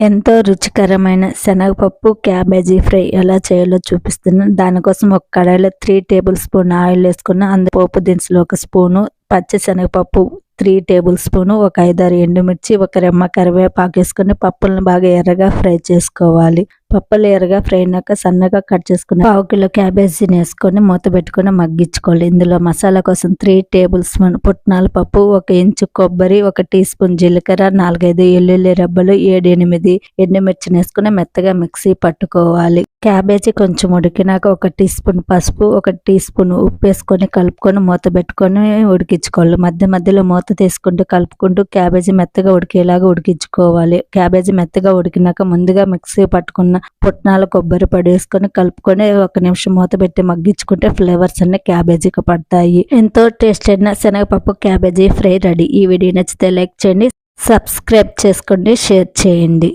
ఎంతో రుచికరమైన శనగపప్పు క్యాబేజీ ఫ్రై ఎలా చేయాలో చూపిస్తున్నాను దానికోసం ఒక కడాయిలో త్రీ టేబుల్ స్పూన్ ఆయిల్ వేసుకున్న అందు పోపు దినుసులు ఒక స్పూను పచ్చి శనగపప్పు త్రీ టేబుల్ స్పూను ఒక ఐదారు ఎండుమిర్చి ఒక రెమ్మ కరివేపాకు వేసుకుని పప్పులను బాగా ఎర్రగా ఫ్రై చేసుకోవాలి. పప్పు ఎర్రగా ఫ్రై అయినాక సన్నగా కట్ చేసుకుని పావు కిలో క్యాబేజీని వేసుకొని మూత పెట్టుకొని మగ్గించుకోవాలి. ఇందులో మసాలా కోసం త్రీ టేబుల్ స్పూన్ పుట్నాల పప్పు ఒక ఇంచు కొబ్బరి ఒక టీ స్పూన్ జీలకర్ర నాలుగైదు ఎల్లుల్లి రబ్బలు ఏడు ఎనిమిది ఎండుమిర్చిని వేసుకుని మెత్తగా మిక్సీ పట్టుకోవాలి. క్యాబేజీ కొంచెం ఉడికినాక ఒక టీ స్పూన్ పసుపు ఒక టీ స్పూన్ ఉప్పు వేసుకొని కలుపుకొని మూత పెట్టుకొని ఉడికించుకోవాలి. మధ్య మధ్యలో మూత తీసుకుంటూ కలుపుకుంటూ క్యాబేజీ మెత్తగా ఉడికేలాగా ఉడికించుకోవాలి. క్యాబేజీ మెత్తగా ఉడికినాక ముందుగా మిక్సీ పట్టుకున్న పుట్నాల కొబ్బరి పడేసుకొని కలుపుకొని ఒక నిమిషం మూత పెట్టి మగ్గించుకుంటే ఫ్లేవర్స్ అన్ని క్యాబేజీకి పడతాయి. ఎంతో టేస్ట్ అయిన శనగపప్పు క్యాబేజీ ఫ్రై రెడీ. ఈ వీడియో నచ్చితే లైక్ చేయండి సబ్స్క్రైబ్ చేసుకోండి షేర్ చేయండి.